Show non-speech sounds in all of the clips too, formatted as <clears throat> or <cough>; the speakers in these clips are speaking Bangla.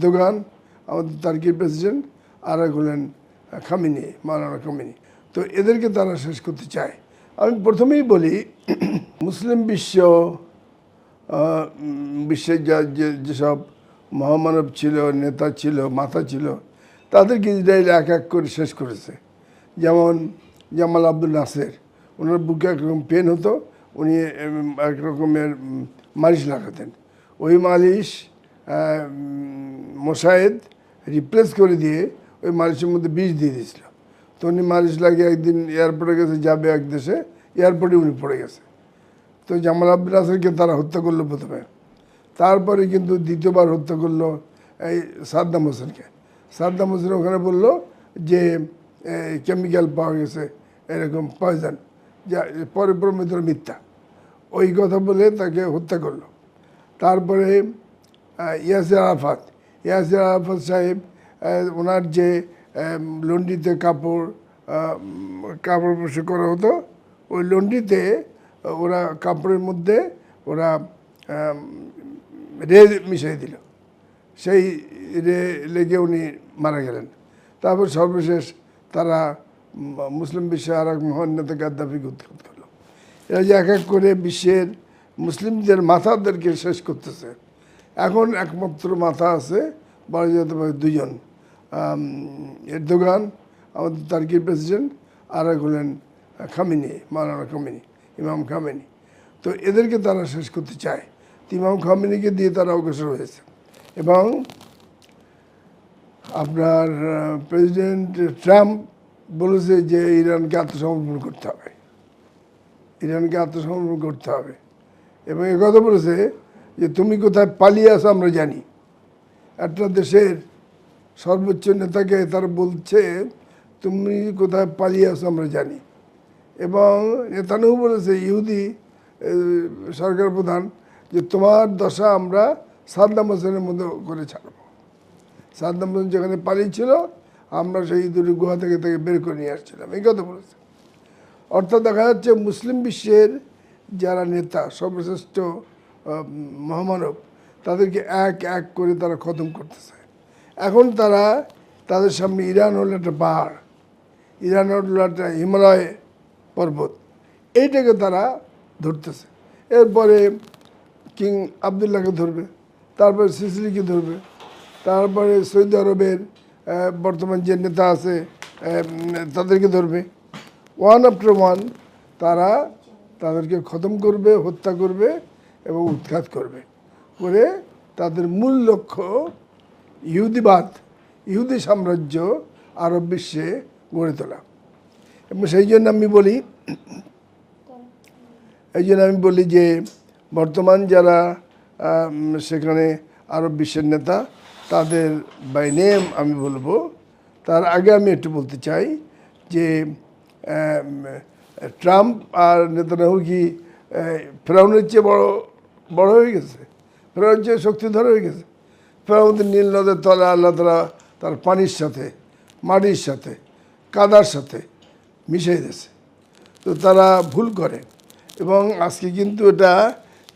এরদোগান আমাদের তার্কির প্রেসিডেন্ট, আর এক হলেন খামিনি, মাওলানা খামিনি। তো এদেরকে তারা শেষ করতে চায়। আমি প্রথমেই বলি, <clears throat> মুসলিম বিশ্ব বিশ্বের যা যেসব মহামানব ছিল, নেতা ছিল মাথা ছিল, তাদেরকে ইসরায়েল এক এক করে শেষ করেছে। যেমন জামাল আব্দুল নাসের, ওনার বুকে একরকম পেন হতো, উনি এক রকমের মালিশ লাগাতেন। ওই মালিশ মোশাহেদ রিপ্লেস করে দিয়ে ওই মালিশের মধ্যে বিষ দিয়ে দিয়েছিল। তো উনি মালিশ লাগিয়ে একদিন এয়ারপোর্টে গেছে, যাবে এক দেশে এয়ারপোর্টে উনি পড়ে গেছে। তো জামাল আব্দুল তারা হত্যা করল প্রথমে। তারপরে কিন্তু দ্বিতীয়বার হত্যা করল এই সাদ্দাম হোসেনকে। সাদ্দাম হোসেন ওখানে বলল যে কেমিক্যাল পাওয়া গেছে, এরকম পয়জন যা, পরে প্রমিত মিথ্যা। ওই কথা বলে তাকে হত্যা করল। তারপরে ইয়াসির আরাফাত। ইয়াসির আরাফাত সাহেব ওনার যে লন্ডিতে কাপড় কাপড় বসে করা হতো, ওই লন্ডিতে ওরা কাপড়ের মধ্যে ওরা রে মিশিয়ে দিল। সেই রে, লেগে উনি মারা গেলেন। তারপর সর্বশেষ তারা মুসলিম বিশ্বের আর এক মহান নেতা গাদ্দাফিকে উৎখাত করল এরা যে এক এক করে বিশ্বের মুসলিমদের মাথাদেরকে শেষ করতেছে। এখন একমাত্র মাথা আছে যেতে দুজন এরদোগান, আমাদের তার্কির প্রেসিডেন্ট, আর এক হলেন খামিনি, মাওলানা খামিনি, ইমাম খামিনি। তো এদেরকে তারা শেষ করতে চায়। তো ইমাম খামিনিকে দিয়ে তারা অগ্রসর হয়েছে। এবং আপনার প্রেসিডেন্ট ট্রাম্প বলেছে যে ইরানকে আত্মসমর্পণ করতে হবে। ইরানকে আত্মসমর্পণ করতে হবে। এবং এ কথা বলেছে যে তুমি কোথায় পালিয়ে আসো আমরা জানি। একটা দেশের সর্বোচ্চ নেতাকে তারা বলছে, তুমি কোথায় পালিয়ে আসো আমরা জানি। এবং নেতানিয়াহু বলেছে, ইহুদি সরকার প্রধান, যে তোমার দশা আমরা সাদ্দাম হোসেনের মতো করে ছাড়ব। সাদ্দাম হোসেন যেখানে পালিয়েছিল, আমরা সেই দুটি গুহা থেকে তাকে বের করে নিয়ে আসছিলাম। এই কথা বলেছে। অর্থাৎ দেখা যাচ্ছে মুসলিম বিশ্বের যারা নেতা, সর্বশ্রেষ্ঠ মহামানব তাদেরকে এক এক করে তারা খতম করতেছে। এখন তারা তাদের সামনে ইরান হলো একটা পাহাড় ইরান হলো একটা হিমালয় পর্বত। এইটাকে তারা ধরতেছে। এরপরে কিং আবদুল্লাহকে ধরবে, তারপরে সিসিলিকে ধরবে, তারপরে সৌদি আরবের বর্তমান যে নেতা আছে তাদেরকে ধরবে। ওয়ান আফটার ওয়ান তারা তাদেরকে খতম করবে, হত্যা করবে এবং উৎখাত করবে। করে তাদের মূল লক্ষ্য ইহুদিবাদ, ইহুদি সাম্রাজ্য, আরব বিশ্বে গড়ে তোলা। এবং সেই জন্য আমি বলি, এই জন্য আমি বলি যে, বর্তমান যারা সেখানে আরব বিশ্বের নেতা, তাদের বাই নেম আমি বলব, তার আগে আমি একটু বলতে চাই যে ট্রাম্প আর নেতানাহু কি ফেরাউনের চেয়ে বড় বড় হয়ে গেছে। ফেরাউনের চেয়ে শক্তিধর হয়ে গেছে। ফেরাউনের নীল নদের তলা আল্লাহ তালা তার পানির সাথে, মাটির সাথে, কাদার সাথে মিশিয়ে দিয়েছে। তো তারা ভুল করে। এবং আজকে কিন্তু এটা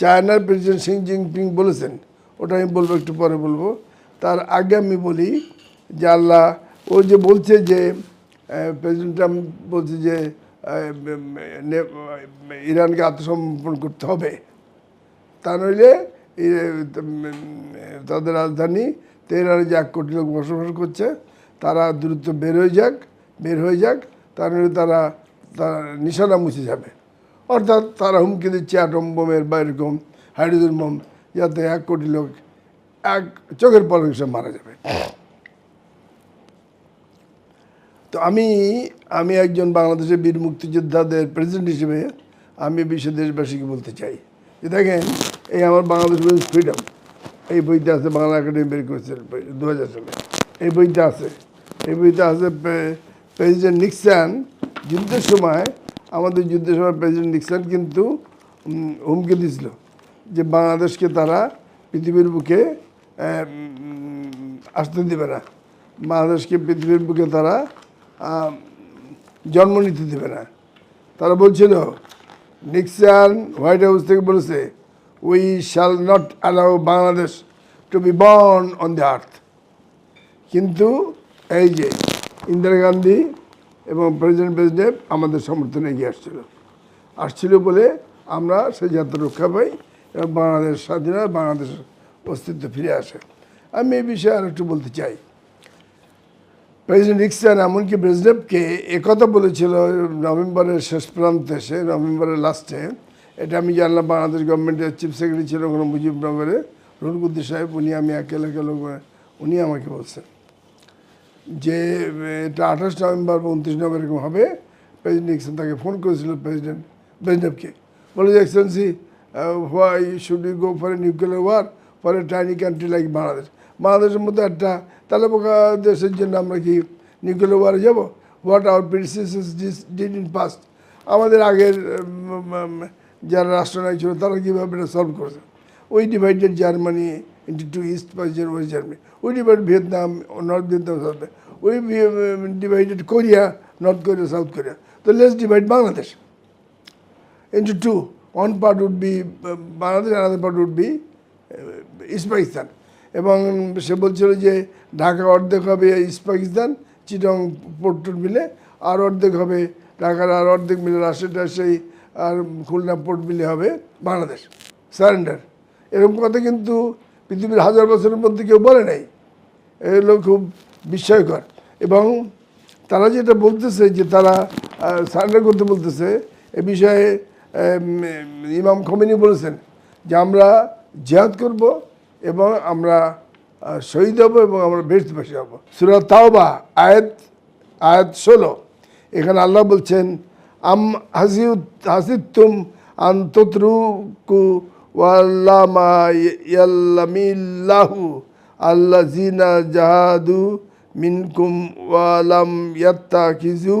চায়নার প্রেসিডেন্ট শি জিনপিং বলেছেন। ওটা আমি বলব, একটু পরে বলব। তার আগে আমি বলি যে আল্লাহ, ও যে বলছে যে প্রেসিডেন্ট ট্রাম্প বলছে যে ইরানকে আত্মসমর্পণ করতে হবে। তা নইলে তাদের রাজধানী তেহরানে যে এক কোটি লোক বসবাস করছে, তারা দ্রুত বের হয়ে যাক, বের হয়ে যাক, তা নইলে তারা তারা নিশানা মুছে যাবে। অর্থাৎ তারা হুমকি দিচ্ছে অ্যাটম বোমের বা এরকম হাইড্রোজেন বোম যাতে এক কোটি লোক এক চোখের পলকে সে মারা যাবে। তো আমি আমি একজন বাংলাদেশের বীর মুক্তিযোদ্ধাদের প্রেসিডেন্ট হিসেবে আমি বিশ্ব দেশবাসীকে বলতে চাই। যে দেখেন এই আমার বাংলাদেশ ফ্রিডম এই বইটা আছে বাংলা একাডেমি বের করেছে দু হাজার সালে। এই বইটা আছে। এই বইটা আছে প্রেসিডেন্ট নিক্সান যুদ্ধের সময়, আমাদের যুদ্ধের সময় প্রেসিডেন্ট নিক্সান কিন্তু হুমকি দিয়েছিল যে বাংলাদেশকে তারা পৃথিবীর বুকে আসতে দেবে না। বাংলাদেশকে পৃথিবীর বুকে তারা জন্ম নিতে দেবে না। তারা বলছিল, নিক্সান হোয়াইট হাউস থেকে বলেছে we shall not allow Bangladesh to be born on the earth কিন্তু এই যে ইন্দিরা গান্ধী এবং প্রেসিডেন্ট প্রেসিডেন্ট আমাদের সমর্থনে এগিয়ে আসছিল। আসছিল বলে আমরা সেই যাত্রা রক্ষা পাই এবং বাংলাদেশ স্বাধীন হয়, বাংলাদেশের অস্তিত্ব ফিরে আসে। আমি এই বিষয়ে আর একটু বলতে চাই। প্রেসিডেন্ট নিক্সন এমনকি ব্রেজনেভকে একথা বলেছিল, নভেম্বরের শেষ প্রান্তে এসে নভেম্বরের লাস্টে এটা আমি জানলাম, বাংলাদেশ গভর্নমেন্টের চিফ সেক্রেটারি ছিল ওখানে মুজিবনগরে রুলকুদ্দি সাহেব, উনি আমি একে এলাকা লোক উনি আমাকে বলছেন যে, এটা আঠাশ নভেম্বর বা উনত্রিশ নভেম্বর এরকম হবে। প্রেসিডেন্ট নিক্সন তাকে ফোন করেছিল প্রেসিডেন্ট ব্রেজনেভকে বলে যে excellency why should you go for a nuclear war for a tiny country like Bangladesh বাংলাদেশের মধ্যে একটা তাহলে দেশের জন্য আমরা কি নিউক্লিয়ার ওয়ারে যাব? What our princess did in past আমাদের আগের যারা রাষ্ট্রনায়ক ছিল তারা কীভাবে এটা সলভ করেছে? ওই divided Germany into two East Pakistan West Germany ওই divide Vietnam North Vietnam South ওই divided Korea North Korea South Korea তো let's divide Bangladesh into two part would be uh, Bangladesh, another part would be uh, East এবং সে বলছিল যে ঢাকা অর্ধেক হবে ইস্ট পাকিস্তান চিটং পোর্ট মিলে আর অর্ধেক হবে ঢাকার আর অর্ধেক মিলে রাজশাহী টাজশাহী আর খুলনা পোর্ট মিলে হবে বাংলাদেশ সারেন্ডার এরকম কথা কিন্তু পৃথিবীর হাজার বছরের মধ্যে কেউ বলে নাই। এগুলো খুব বিস্ময়কর। এবং তারা যেটা বলতেছে যে তারা সারেন্ডার করতে বলতেছে, এ বিষয়ে ইমাম খমিনি বলেছেন যে আমরা জিহাদ করব এবং আমরা শহীদ হব এবং আমরা বেশবাসী হব। সুরা তাওবা, আয়াত আয়াত ষোলো। এখানে আল্লাহ বলছেন আম হাসিউ হাসিতুম আন্তত্রুকু ওয়াল্লামা আল্লাহ জিনা জাহাদু মিনকুম ওয়ালাম ইয়াত্তাখিজু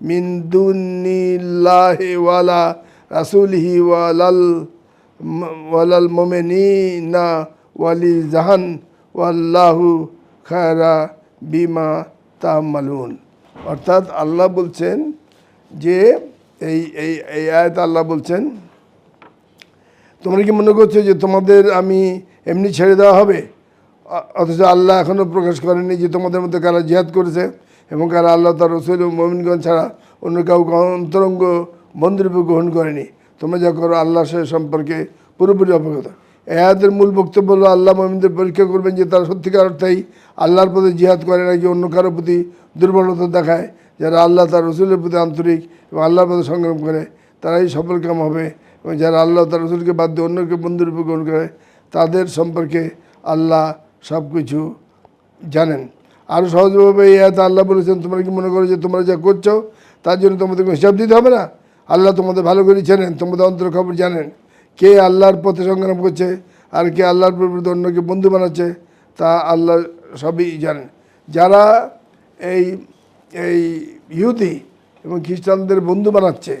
মিন দুনিল্লাহি ওয়ালা রাসূলিহি ওয়ালাল ওয়ালাল মুমিনিনা ওয়ালি জাহান ওয়াল্লাহু খায়রা বিমা তামালুন অর্থাৎ আল্লাহ বলছেন যে এই এই এই আয়াত আল্লাহ বলছেন, তোমরা কি মনে করছ যে তোমাদের আমি এমনি ছেড়ে দেওয়া হবে? অথচ আল্লাহ এখনও প্রকাশ করেনি যে তোমাদের মধ্যে কারা জিহাদ করেছে এবং কারা আল্লাহ তার রসুল মোমিনগঞ্জ ছাড়া অন্য কাউকে অন্তরঙ্গ বন্ধুরূপে গ্রহণ করেনি। তোমরা যা করো আল্লাহ সে সম্পর্কে পুরোপুরি অবগত। আয়াতের মূল বক্তব্য হলো, আল্লাহ মোমিনদের পরীক্ষা করবেন যে তারা সত্যিকার অর্থেই আল্লাহর প্রতি জিহাদ করে নাকি অন্য কারোর প্রতি দুর্বলতা দেখায়। যারা আল্লাহ তার রসুলের প্রতি আন্তরিক এবং আল্লাহর প্রতি সংগ্রাম করে, তারাই সফল সফলকাম হবে। এবং যারা আল্লাহ তার রসুলকে বাদ দিয়ে অন্যকে বন্ধুরূপে গ্রহণ করে, তাদের সম্পর্কে আল্লাহ সব কিছু জানেন। আরও সহজভাবে এই আয়াত আল্লাহ বলেছেন, তোমরা কি মনে করো যে তোমরা যা করছ, তার জন্য তোমাদের কোনো হিসাব দিতে হবে না? আল্লাহ তোমাদের ভালো করে জানেন তোমাদের অন্তর খবর জানেন। কে আল্লাহর পথে সংগ্রাম করছে আর কে আল্লাহর পরিবর্তে অন্যকে বন্ধু বানাচ্ছে, তা আল্লাহ সবই জানেন। যারা এই এই ইহুদি এবং খ্রিস্টানদের বন্ধু বানাচ্ছে,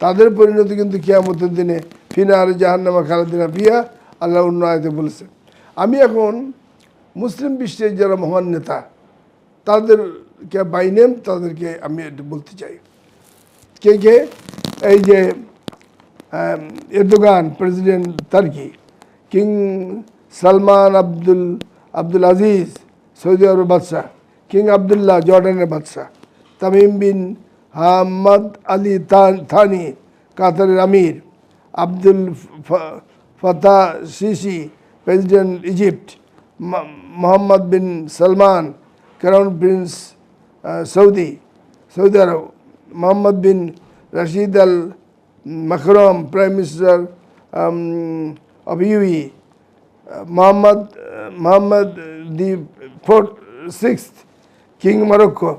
তাদের পরিণতি কিন্তু কিয়ামতের দিনে ফিনা আর জাহান্নামা খালাদিনা ফিয়া আল্লাহ অন্য আয়তে বলেছে আমি এখন মুসলিম বিশ্বের যারা মহান নেতা, তাদেরকে বাই নেম তাদেরকে আমি বলতে চাই। কে কে? এই যে Erdogan president Turkey, king Salman Abdul Abdul Aziz, Saudi Arab বাদশাহ। কিং আবদুল্লাহ জর্ডানের বাদশাহ। Tamim bin Hamad Al Thani কাতারের আমির। Abdel Fattah Sisi, president Egypt. Mohammed bin Salman, crown prince Saudi. Saudi Arab. Mohammed bin Rashid Al Maktoum prime minister of UAE. Mohammed Mohammed the four six king Morocco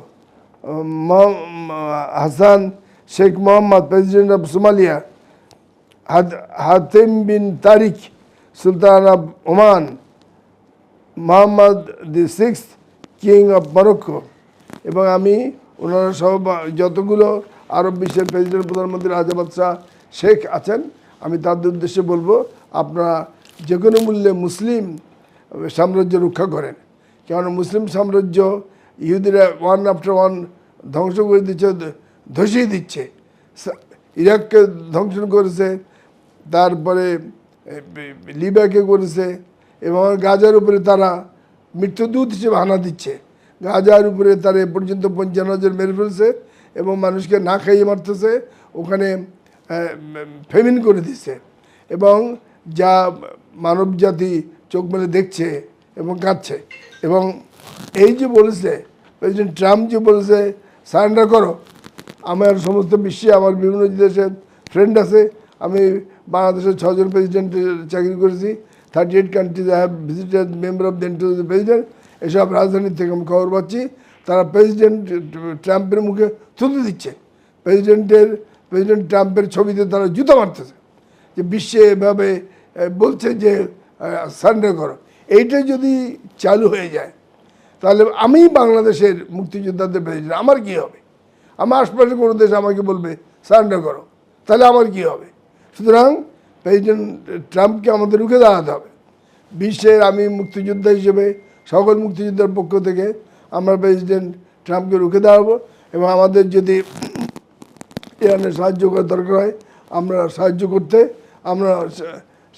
Hassan Sheikh Mohamud, president of Somalia হাত- Haitham bin Tariq, sultan of Oman, Mohammed the six king of Morocco. এবং আমি ওনারা সহ বা- যতগুলো আরব বিশ্বের প্রেসিডেন্ট, প্রধানমন্ত্রী, রাজা বাদশাহ, শেখ আছেন, আমি তাদের উদ্দেশ্যে বলব, আপনারা যে কোনো মূল্যে মুসলিম সাম্রাজ্য রক্ষা করেন। কেননা মুসলিম সাম্রাজ্য ইহুদিরা ওয়ান আফটার ওয়ান ধ্বংস করে দিচ্ছে ধসিয়ে দিচ্ছে। ইরাককে ধ্বংস করেছে তারপরে এ, লিবিয়াকে করেছে এবং গাজার উপরে তারা মৃত্যুদূত হিসেবে হানা দিচ্ছে। গাজার উপরে তারা এ পর্যন্ত পঞ্চান্ন হাজার মেরে ফেলছে এবং মানুষকে না খাইয়ে মারতেছে ওখানে ফেমিন করে দিচ্ছে। এবং যা মানব জাতি চোখ মেলে দেখছে এবং কাঁদছে। এবং এই যে বলেছে প্রেসিডেন্ট ট্রাম্প যে বলেছে, সারেন্ডার করো। আমার সমস্ত বিশ্বে, আমার বিভিন্ন দেশের ফ্রেন্ড আছে। আমি বাংলাদেশের ছজন প্রেসিডেন্টের চাকরি করেছি। Thirty eight countries I have visited member of the president এসব রাজধানীর থেকে আমি খবর পাচ্ছি। তারা প্রেসিডেন্ট ট্রাম্পের মুখে থুতু দিচ্ছে। প্রেসিডেন্টের, প্রেসিডেন্ট ট্রাম্পের ছবিতে তারা জুতো মারতেছে। যে বিশ্বে এভাবে বলছে যে সারেন্ডার করো। এইটা যদি চালু হয়ে যায় তাহলে আমি বাংলাদেশের মুক্তিযোদ্ধাদের প্রেসিডেন্ট আমার কি হবে? আমার আশপাশে কোনো দেশ আমাকে বলবে, সারেন্ডার করো। তাহলে আমার কি হবে? সুতরাং প্রেসিডেন্ট ট্রাম্পকে আমাদের রুখে দাঁড়াতে হবে। বিশ্বের আমি মুক্তিযোদ্ধা হিসেবে, সকল মুক্তিযোদ্ধার পক্ষ থেকে আমরা প্রেসিডেন্ট ট্রাম্পকে রুখে দাঁড়াবো এবং আমাদের যদি ইরানের সাহায্য করার দরকার হয়, আমরা সাহায্য করতে, আমরা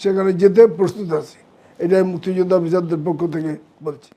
সেখানে যেতে প্রস্তুত আছি। এটাই মুক্তিযোদ্ধা অফিসারদের পক্ষ থেকে বলছি।